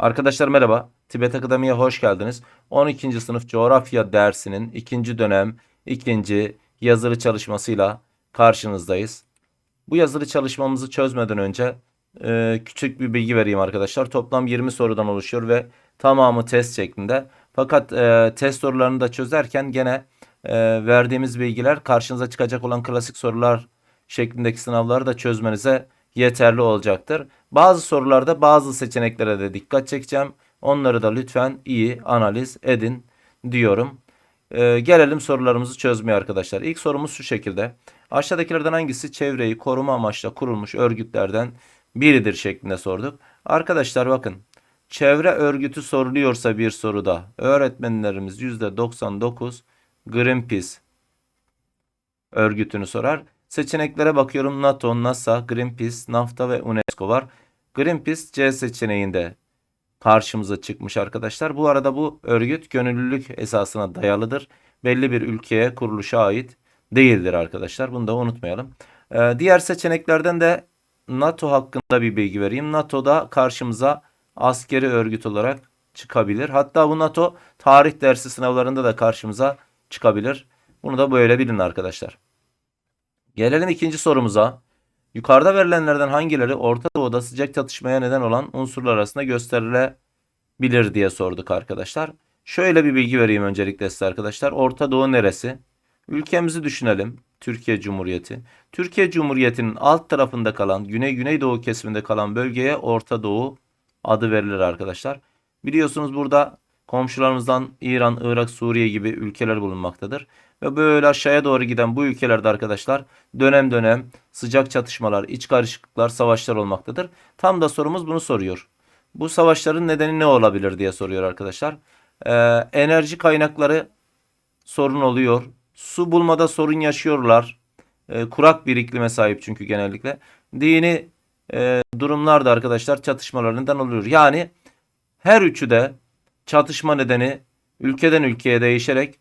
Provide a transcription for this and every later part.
Arkadaşlar merhaba. Tibet Akademi'ye hoş geldiniz. 12. sınıf coğrafya dersinin ikinci dönem ikinci yazılı çalışmasıyla karşınızdayız. Bu yazılı çalışmamızı çözmeden önce e, küçük bir bilgi vereyim arkadaşlar. Toplam 20 sorudan oluşuyor ve tamamı test şeklinde. Fakat e, test sorularını da çözerken gene e, verdiğimiz bilgiler karşınıza çıkacak olan klasik sorular şeklindeki sınavları da çözmenize yeterli olacaktır. Bazı sorularda bazı seçeneklere de dikkat çekeceğim. Onları da lütfen iyi analiz edin diyorum. Ee, gelelim sorularımızı çözmeye arkadaşlar. İlk sorumuz şu şekilde. Aşağıdakilerden hangisi çevreyi koruma amaçla kurulmuş örgütlerden biridir şeklinde sorduk. Arkadaşlar bakın. Çevre örgütü soruluyorsa bir soruda öğretmenlerimiz %99 Greenpeace örgütünü sorar. Seçeneklere bakıyorum. NATO, NASA, Greenpeace, NAFTA ve UNESCO var. Greenpeace C seçeneğinde karşımıza çıkmış arkadaşlar. Bu arada bu örgüt gönüllülük esasına dayalıdır. Belli bir ülkeye, kuruluşa ait değildir arkadaşlar. Bunu da unutmayalım. Ee, diğer seçeneklerden de NATO hakkında bir bilgi vereyim. NATO'da karşımıza askeri örgüt olarak çıkabilir. Hatta bu NATO tarih dersi sınavlarında da karşımıza çıkabilir. Bunu da böyle bilin arkadaşlar. Gelelim ikinci sorumuza. Yukarıda verilenlerden hangileri Orta Doğu'da sıcak çatışmaya neden olan unsurlar arasında gösterilebilir diye sorduk arkadaşlar. Şöyle bir bilgi vereyim öncelikle size arkadaşlar. Orta Doğu neresi? Ülkemizi düşünelim. Türkiye Cumhuriyeti. Türkiye Cumhuriyeti'nin alt tarafında kalan, güney güneydoğu kesiminde kalan bölgeye Orta Doğu adı verilir arkadaşlar. Biliyorsunuz burada komşularımızdan İran, Irak, Suriye gibi ülkeler bulunmaktadır. Ve böyle aşağıya doğru giden bu ülkelerde arkadaşlar dönem dönem sıcak çatışmalar, iç karışıklıklar, savaşlar olmaktadır. Tam da sorumuz bunu soruyor. Bu savaşların nedeni ne olabilir diye soruyor arkadaşlar. Ee, enerji kaynakları sorun oluyor. Su bulmada sorun yaşıyorlar. Ee, kurak bir iklime sahip çünkü genellikle. Dini e, durumlarda arkadaşlar çatışmalar neden oluyor. Yani her üçü de çatışma nedeni ülkeden ülkeye değişerek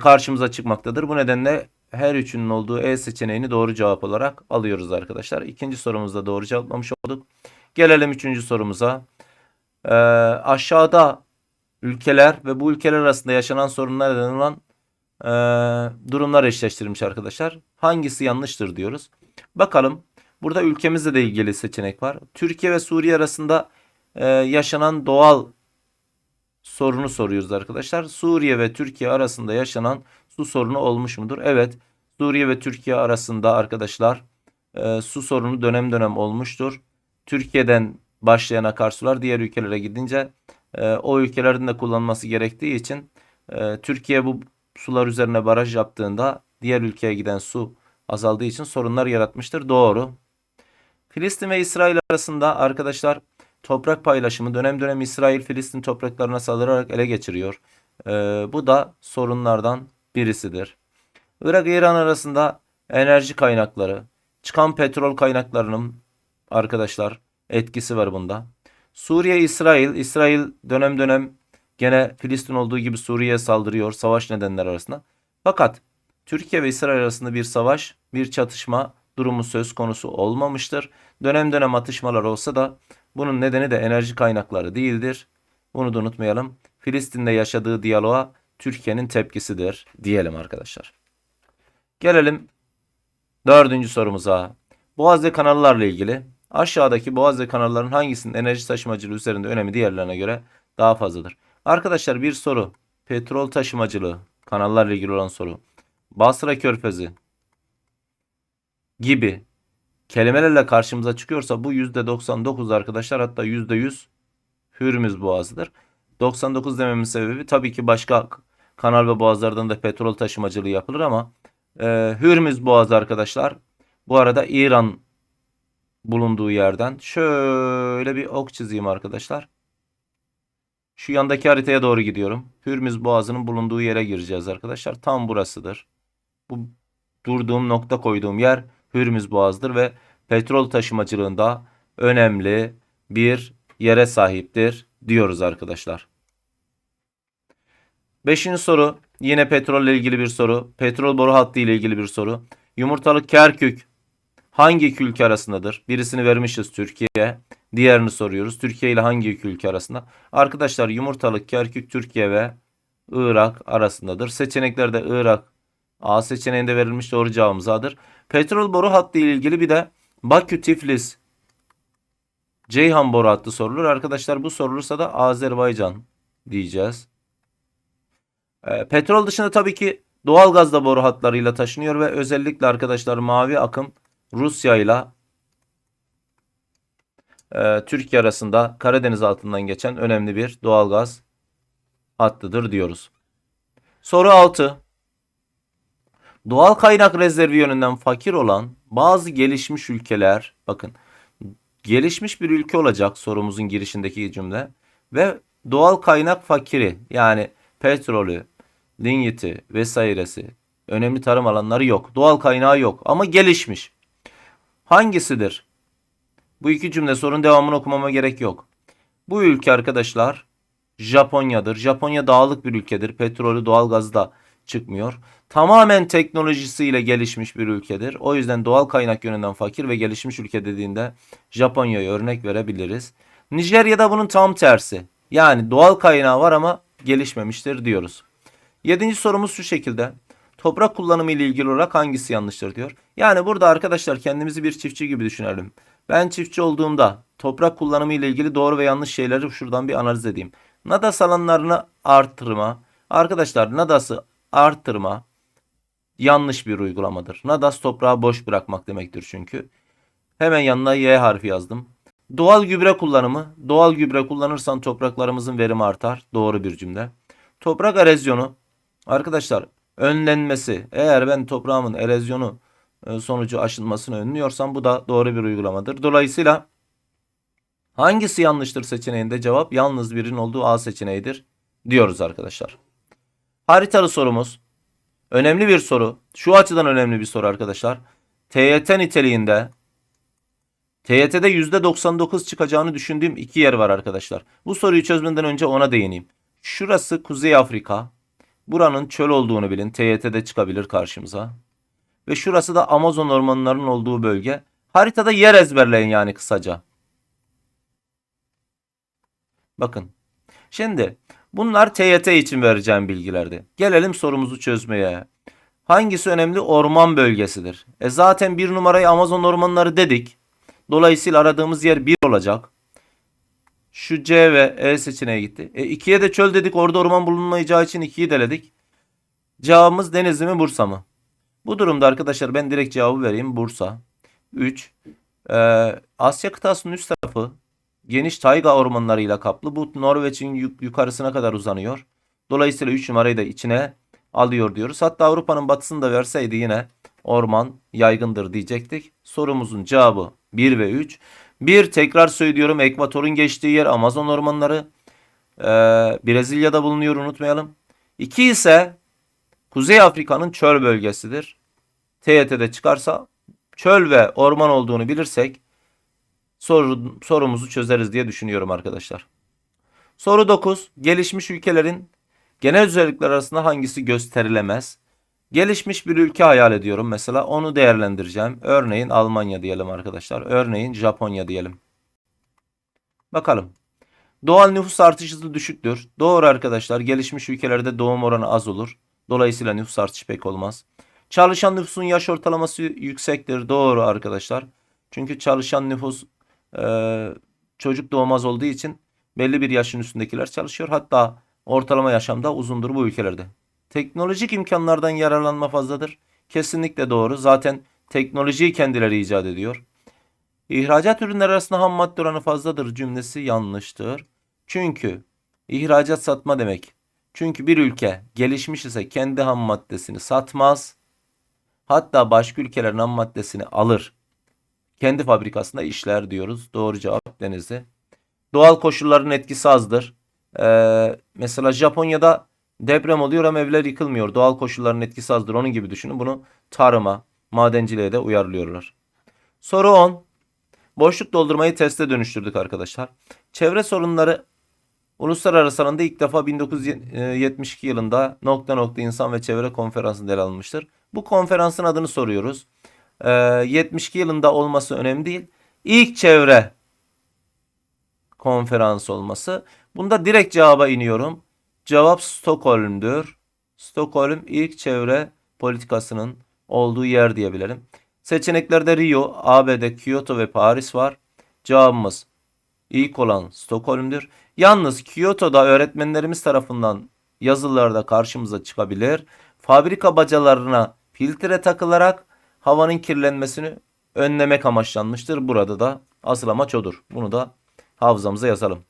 karşımıza çıkmaktadır. Bu nedenle her üçünün olduğu E seçeneğini doğru cevap olarak alıyoruz arkadaşlar. İkinci sorumuzda doğru cevaplamış olduk. Gelelim üçüncü sorumuza. Ee, aşağıda ülkeler ve bu ülkeler arasında yaşanan sorunlar neden olan e, durumlar eşleştirilmiş arkadaşlar. Hangisi yanlıştır diyoruz. Bakalım. Burada ülkemizle de ilgili seçenek var. Türkiye ve Suriye arasında e, yaşanan doğal sorunu soruyoruz arkadaşlar. Suriye ve Türkiye arasında yaşanan su sorunu olmuş mudur? Evet. Suriye ve Türkiye arasında arkadaşlar e, su sorunu dönem dönem olmuştur. Türkiye'den başlayan akarsular diğer ülkelere gidince e, o ülkelerin de kullanması gerektiği için e, Türkiye bu sular üzerine baraj yaptığında diğer ülkeye giden su azaldığı için sorunlar yaratmıştır. Doğru. Filistin ve İsrail arasında arkadaşlar toprak paylaşımı dönem dönem İsrail Filistin topraklarına saldırarak ele geçiriyor. Ee, bu da sorunlardan birisidir. Irak İran arasında enerji kaynakları, çıkan petrol kaynaklarının arkadaşlar etkisi var bunda. Suriye İsrail, İsrail dönem dönem gene Filistin olduğu gibi Suriye'ye saldırıyor savaş nedenleri arasında. Fakat Türkiye ve İsrail arasında bir savaş, bir çatışma durumu söz konusu olmamıştır. Dönem dönem atışmalar olsa da bunun nedeni de enerji kaynakları değildir. Bunu da unutmayalım. Filistin'de yaşadığı diyaloğa Türkiye'nin tepkisidir diyelim arkadaşlar. Gelelim dördüncü sorumuza. Boğazlı kanallarla ilgili. Aşağıdaki Boğazlı kanalların hangisinin enerji taşımacılığı üzerinde önemi diğerlerine göre daha fazladır? Arkadaşlar bir soru. Petrol taşımacılığı kanallarla ilgili olan soru. Basra Körfezi gibi kelimelerle karşımıza çıkıyorsa bu %99 arkadaşlar hatta %100 Hürmüz Boğazı'dır. 99 dememin sebebi tabii ki başka kanal ve boğazlardan da petrol taşımacılığı yapılır ama e, Hürmüz Boğazı arkadaşlar bu arada İran bulunduğu yerden şöyle bir ok çizeyim arkadaşlar. Şu yandaki haritaya doğru gidiyorum. Hürmüz Boğazı'nın bulunduğu yere gireceğiz arkadaşlar. Tam burasıdır. Bu durduğum nokta koyduğum yer Hürmüz Boğazı'dır ve petrol taşımacılığında önemli bir yere sahiptir diyoruz arkadaşlar. Beşinci soru yine petrolle ilgili bir soru. Petrol boru hattı ile ilgili bir soru. Yumurtalık Kerkük hangi iki ülke arasındadır? Birisini vermişiz Türkiye. Diğerini soruyoruz. Türkiye ile hangi iki ülke arasında? Arkadaşlar yumurtalık Kerkük Türkiye ve Irak arasındadır. Seçeneklerde Irak A seçeneğinde verilmiş doğru cevabımız A'dır. Petrol boru hattı ile ilgili bir de Bakü Tiflis Ceyhan boru hattı sorulur. Arkadaşlar bu sorulursa da Azerbaycan diyeceğiz. Ee, petrol dışında tabii ki doğalgaz da boru hatlarıyla taşınıyor ve özellikle arkadaşlar mavi akım Rusya ile e, Türkiye arasında Karadeniz altından geçen önemli bir doğalgaz hattıdır diyoruz. Soru 6. Doğal kaynak rezervi yönünden fakir olan bazı gelişmiş ülkeler, bakın gelişmiş bir ülke olacak sorumuzun girişindeki cümle ve doğal kaynak fakiri yani petrolü, ligniti vesairesi önemli tarım alanları yok. Doğal kaynağı yok ama gelişmiş. Hangisidir? Bu iki cümle sorun devamını okumama gerek yok. Bu ülke arkadaşlar Japonya'dır. Japonya dağlık bir ülkedir. Petrolü doğalgazı da çıkmıyor. Tamamen teknolojisiyle gelişmiş bir ülkedir. O yüzden doğal kaynak yönünden fakir ve gelişmiş ülke dediğinde Japonya'ya örnek verebiliriz. Nijerya'da bunun tam tersi. Yani doğal kaynağı var ama gelişmemiştir diyoruz. Yedinci sorumuz şu şekilde. Toprak kullanımı ile ilgili olarak hangisi yanlıştır diyor. Yani burada arkadaşlar kendimizi bir çiftçi gibi düşünelim. Ben çiftçi olduğumda toprak kullanımı ile ilgili doğru ve yanlış şeyleri şuradan bir analiz edeyim. Nadas alanlarını arttırma. Arkadaşlar Nadas'ı arttırma yanlış bir uygulamadır. Nadas toprağı boş bırakmak demektir çünkü. Hemen yanına Y harfi yazdım. Doğal gübre kullanımı. Doğal gübre kullanırsan topraklarımızın verimi artar. Doğru bir cümle. Toprak erozyonu. Arkadaşlar önlenmesi. Eğer ben toprağımın erozyonu e, sonucu aşınmasını önlüyorsam bu da doğru bir uygulamadır. Dolayısıyla hangisi yanlıştır seçeneğinde cevap yalnız birinin olduğu A seçeneğidir diyoruz arkadaşlar. Haritalı sorumuz. Önemli bir soru. Şu açıdan önemli bir soru arkadaşlar. TYT niteliğinde TYT'de %99 çıkacağını düşündüğüm iki yer var arkadaşlar. Bu soruyu çözmeden önce ona değineyim. Şurası Kuzey Afrika. Buranın çöl olduğunu bilin. TYT'de çıkabilir karşımıza. Ve şurası da Amazon ormanlarının olduğu bölge. Haritada yer ezberleyin yani kısaca. Bakın. Şimdi bunlar TYT için vereceğim bilgilerdi. Gelelim sorumuzu çözmeye. Hangisi önemli? Orman bölgesidir. E zaten bir numarayı Amazon ormanları dedik. Dolayısıyla aradığımız yer 1 olacak. Şu C ve E seçeneğe gitti. E 2'ye de çöl dedik. Orada orman bulunmayacağı için 2'yi deledik. Cevabımız Denizli mi Bursa mı? Bu durumda arkadaşlar ben direkt cevabı vereyim. Bursa. 3. Ee, Asya kıtasının üst tarafı geniş tayga ormanlarıyla kaplı. Bu Norveç'in yuk- yukarısına kadar uzanıyor. Dolayısıyla 3 numarayı da içine alıyor diyoruz. Hatta Avrupa'nın batısını da verseydi yine orman yaygındır diyecektik. Sorumuzun cevabı 1 ve 3. Bir tekrar söylüyorum ekvatorun geçtiği yer Amazon ormanları. Ee, Brezilya'da bulunuyor unutmayalım. 2 ise Kuzey Afrika'nın çöl bölgesidir. TYT'de çıkarsa çöl ve orman olduğunu bilirsek soru, sorumuzu çözeriz diye düşünüyorum arkadaşlar. Soru 9. Gelişmiş ülkelerin genel özellikler arasında hangisi gösterilemez? Gelişmiş bir ülke hayal ediyorum mesela onu değerlendireceğim. Örneğin Almanya diyelim arkadaşlar. Örneğin Japonya diyelim. Bakalım. Doğal nüfus artış hızı düşüktür. Doğru arkadaşlar. Gelişmiş ülkelerde doğum oranı az olur. Dolayısıyla nüfus artışı pek olmaz. Çalışan nüfusun yaş ortalaması yüksektir. Doğru arkadaşlar. Çünkü çalışan nüfus e, çocuk doğmaz olduğu için belli bir yaşın üstündekiler çalışıyor. Hatta ortalama yaşamda uzundur bu ülkelerde. Teknolojik imkanlardan yararlanma fazladır. Kesinlikle doğru. Zaten teknolojiyi kendileri icat ediyor. İhracat ürünleri arasında ham madde oranı fazladır cümlesi yanlıştır. Çünkü ihracat satma demek. Çünkü bir ülke gelişmiş ise kendi ham maddesini satmaz. Hatta başka ülkelerin ham maddesini alır. Kendi fabrikasında işler diyoruz. Doğru cevap Denizli. Doğal koşulların etkisi azdır. Ee, mesela Japonya'da deprem oluyor ama evler yıkılmıyor. Doğal koşulların etkisi azdır. Onun gibi düşünün. Bunu tarıma, madenciliğe de uyarlıyorlar. Soru 10. Boşluk doldurmayı teste dönüştürdük arkadaşlar. Çevre sorunları uluslararası alanda ilk defa 1972 yılında nokta nokta insan ve çevre konferansında ele alınmıştır. Bu konferansın adını soruyoruz. Ee, 72 yılında olması önemli değil. İlk çevre konferans olması. Bunda direkt cevaba iniyorum. Cevap Stockholm'dür. Stockholm ilk çevre politikasının olduğu yer diyebilirim. Seçeneklerde Rio, ABD, Kyoto ve Paris var. Cevabımız ilk olan Stockholm'dür. Yalnız Kyoto'da öğretmenlerimiz tarafından yazılarda karşımıza çıkabilir. Fabrika bacalarına filtre takılarak havanın kirlenmesini önlemek amaçlanmıştır. Burada da asıl amaç odur. Bunu da hafızamıza yazalım.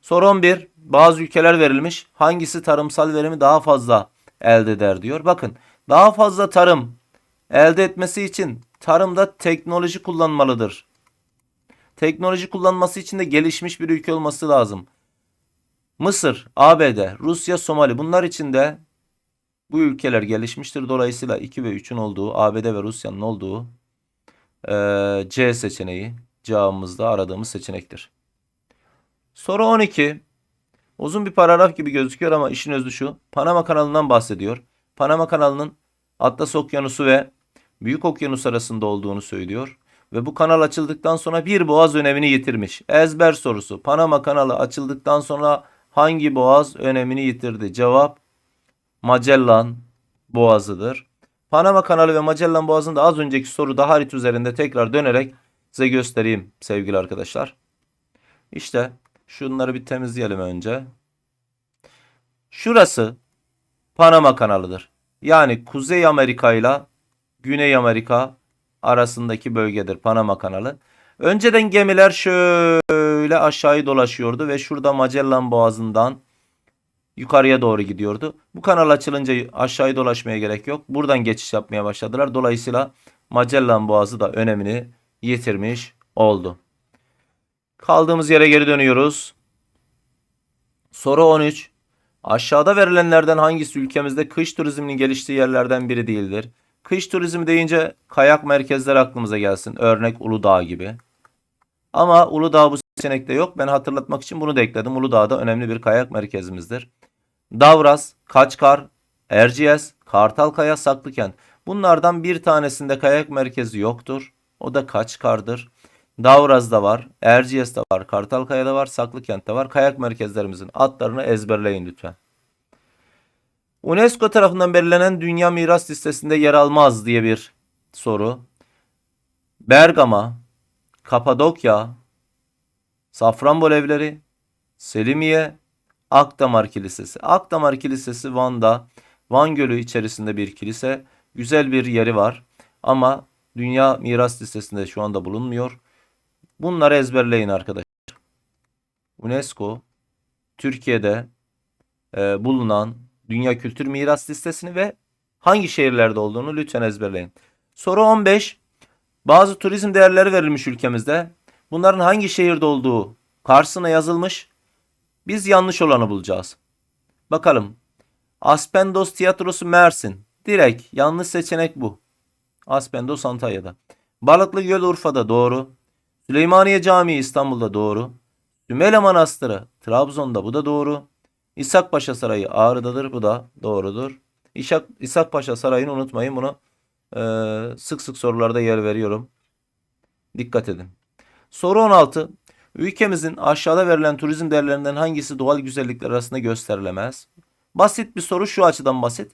Soru 11. Bazı ülkeler verilmiş. Hangisi tarımsal verimi daha fazla elde eder diyor. Bakın daha fazla tarım elde etmesi için tarımda teknoloji kullanmalıdır. Teknoloji kullanması için de gelişmiş bir ülke olması lazım. Mısır, ABD, Rusya, Somali bunlar için de bu ülkeler gelişmiştir. Dolayısıyla 2 ve 3'ün olduğu, ABD ve Rusya'nın olduğu eee, C seçeneği cevabımızda aradığımız seçenektir. Soru 12. Uzun bir paragraf gibi gözüküyor ama işin özü şu. Panama kanalından bahsediyor. Panama kanalının Atlas Okyanusu ve Büyük Okyanus arasında olduğunu söylüyor. Ve bu kanal açıldıktan sonra bir boğaz önemini yitirmiş. Ezber sorusu. Panama kanalı açıldıktan sonra hangi boğaz önemini yitirdi? Cevap Magellan Boğazı'dır. Panama kanalı ve Magellan Boğazı'nı da az önceki soruda harita üzerinde tekrar dönerek size göstereyim sevgili arkadaşlar. İşte şunları bir temizleyelim önce. Şurası Panama kanalıdır. Yani Kuzey Amerika ile Güney Amerika arasındaki bölgedir Panama kanalı. Önceden gemiler şöyle aşağıya dolaşıyordu ve şurada Magellan Boğazı'ndan yukarıya doğru gidiyordu. Bu kanal açılınca aşağıya dolaşmaya gerek yok. Buradan geçiş yapmaya başladılar. Dolayısıyla Magellan Boğazı da önemini yitirmiş oldu. Kaldığımız yere geri dönüyoruz. Soru 13. Aşağıda verilenlerden hangisi ülkemizde kış turizminin geliştiği yerlerden biri değildir? Kış turizmi deyince kayak merkezleri aklımıza gelsin. Örnek Uludağ gibi. Ama Uludağ bu seçenekte yok. Ben hatırlatmak için bunu da ekledim. Uludağ da önemli bir kayak merkezimizdir. Davras, Kaçkar, Erciyes, Kartalkaya, Saklıkent. Bunlardan bir tanesinde kayak merkezi yoktur. O da Kaçkar'dır. Davraz'da var, Erciyes'te var, Kartalkaya'da var, Saklıkent'te var. Kayak merkezlerimizin adlarını ezberleyin lütfen. UNESCO tarafından belirlenen Dünya Miras Listesi'nde yer almaz diye bir soru. Bergama, Kapadokya, Safranbolu evleri, Selimiye, Akdamar Kilisesi. Akdamar Kilisesi Van'da, Van Gölü içerisinde bir kilise. Güzel bir yeri var ama Dünya Miras Listesi'nde şu anda bulunmuyor. Bunları ezberleyin arkadaşlar. UNESCO Türkiye'de e, bulunan Dünya Kültür Miras Listesini ve hangi şehirlerde olduğunu lütfen ezberleyin. Soru 15. Bazı turizm değerleri verilmiş ülkemizde. Bunların hangi şehirde olduğu karşısına yazılmış. Biz yanlış olanı bulacağız. Bakalım. Aspendos Tiyatrosu Mersin. Direkt yanlış seçenek bu. Aspendos Antalya'da. Balıklı Göl Urfa'da doğru. Süleymaniye Camii İstanbul'da doğru. Sümele Manastırı Trabzon'da bu da doğru. İshak Paşa Sarayı Ağrı'dadır bu da doğrudur. İshak, İshak Paşa Sarayı'nı unutmayın bunu e, sık sık sorularda yer veriyorum. Dikkat edin. Soru 16. Ülkemizin aşağıda verilen turizm değerlerinden hangisi doğal güzellikler arasında gösterilemez? Basit bir soru şu açıdan basit.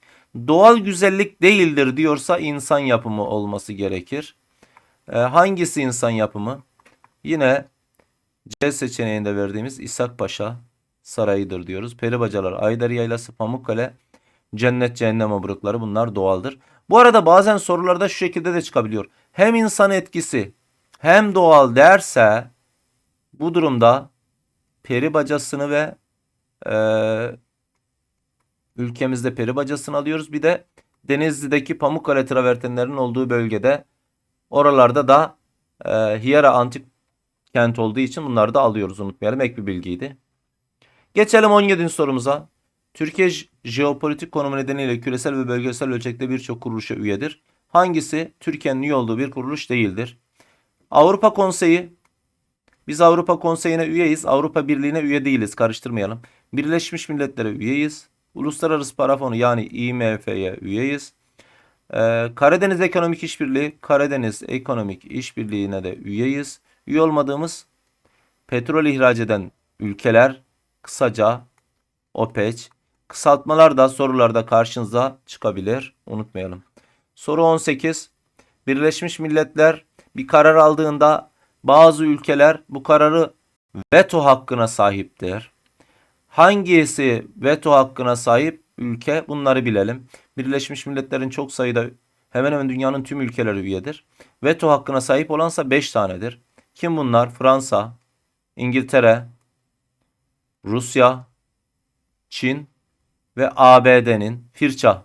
Doğal güzellik değildir diyorsa insan yapımı olması gerekir. E, hangisi insan yapımı? Yine C seçeneğinde verdiğimiz İshak Paşa Sarayı'dır diyoruz. Peribacalar, Ayder Yaylası, Pamukkale, Cennet Cehennem Obrukları bunlar doğaldır. Bu arada bazen sorularda şu şekilde de çıkabiliyor. Hem insan etkisi hem doğal derse bu durumda peri bacasını ve e, ülkemizde peri bacasını alıyoruz. Bir de Denizli'deki Pamukkale travertenlerinin olduğu bölgede oralarda da e, Hiyara antik kent olduğu için bunları da alıyoruz unutmayalım. Ek bir bilgiydi. Geçelim 17. sorumuza. Türkiye jeopolitik konumu nedeniyle küresel ve bölgesel ölçekte birçok kuruluşa üyedir. Hangisi Türkiye'nin üye olduğu bir kuruluş değildir? Avrupa Konseyi. Biz Avrupa Konseyi'ne üyeyiz. Avrupa Birliği'ne üye değiliz. Karıştırmayalım. Birleşmiş Milletler'e üyeyiz. Uluslararası Para Fonu yani IMF'ye üyeyiz. Ee, Karadeniz Ekonomik İşbirliği, Karadeniz Ekonomik İşbirliği'ne de üyeyiz. Üye olmadığımız petrol ihraç eden ülkeler kısaca OPEC. Kısaltmalar da sorularda karşınıza çıkabilir. Unutmayalım. Soru 18. Birleşmiş Milletler bir karar aldığında bazı ülkeler bu kararı veto hakkına sahiptir. Hangisi veto hakkına sahip ülke bunları bilelim. Birleşmiş Milletler'in çok sayıda hemen hemen dünyanın tüm ülkeleri üyedir. Veto hakkına sahip olansa 5 tanedir. Kim bunlar? Fransa, İngiltere, Rusya, Çin ve ABD'nin Firça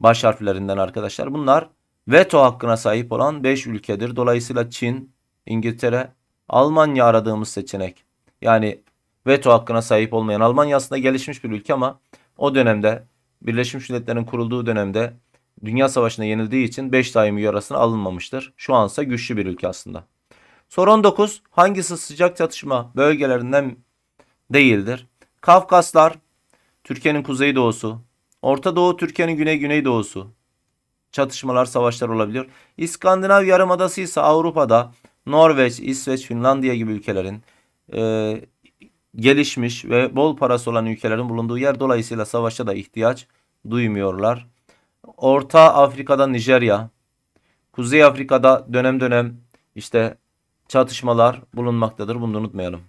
baş harflerinden arkadaşlar. Bunlar veto hakkına sahip olan 5 ülkedir. Dolayısıyla Çin, İngiltere, Almanya aradığımız seçenek. Yani veto hakkına sahip olmayan Almanya aslında gelişmiş bir ülke ama o dönemde Birleşmiş Milletler'in kurulduğu dönemde Dünya Savaşı'na yenildiği için 5 daimi üye arasına alınmamıştır. Şu ansa güçlü bir ülke aslında. Soru 19. Hangisi sıcak çatışma bölgelerinden değildir? Kafkaslar, Türkiye'nin kuzeydoğusu, Orta Doğu, Türkiye'nin güney güneydoğusu. Çatışmalar, savaşlar olabiliyor. İskandinav Yarımadası ise Avrupa'da Norveç, İsveç, Finlandiya gibi ülkelerin e, gelişmiş ve bol parası olan ülkelerin bulunduğu yer dolayısıyla savaşa da ihtiyaç duymuyorlar. Orta Afrika'da Nijerya, Kuzey Afrika'da dönem dönem işte çatışmalar bulunmaktadır. Bunu unutmayalım.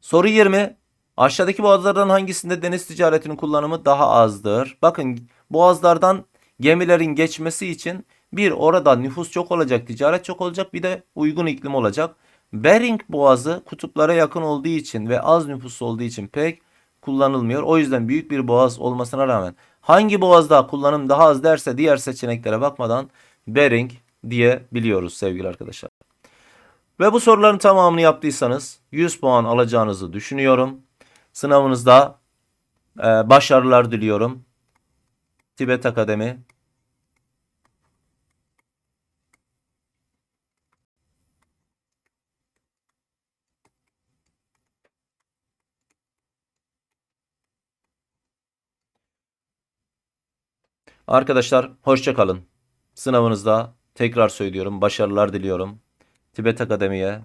Soru 20. Aşağıdaki boğazlardan hangisinde deniz ticaretinin kullanımı daha azdır? Bakın boğazlardan gemilerin geçmesi için bir orada nüfus çok olacak, ticaret çok olacak, bir de uygun iklim olacak. Bering Boğazı kutuplara yakın olduğu için ve az nüfuslu olduğu için pek kullanılmıyor. O yüzden büyük bir boğaz olmasına rağmen hangi boğazda kullanım daha az derse diğer seçeneklere bakmadan Bering diyebiliyoruz sevgili arkadaşlar. Ve bu soruların tamamını yaptıysanız 100 puan alacağınızı düşünüyorum. Sınavınızda e, başarılar diliyorum. Tibet Akademi Arkadaşlar hoşça kalın. Sınavınızda tekrar söylüyorum başarılar diliyorum. Tibet Akademi'ye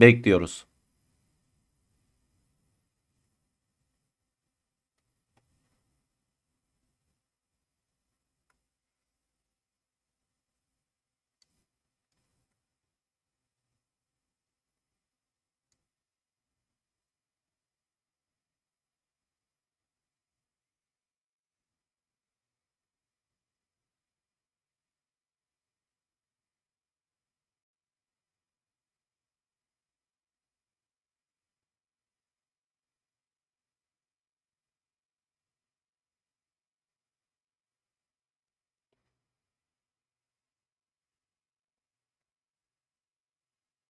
bekliyoruz.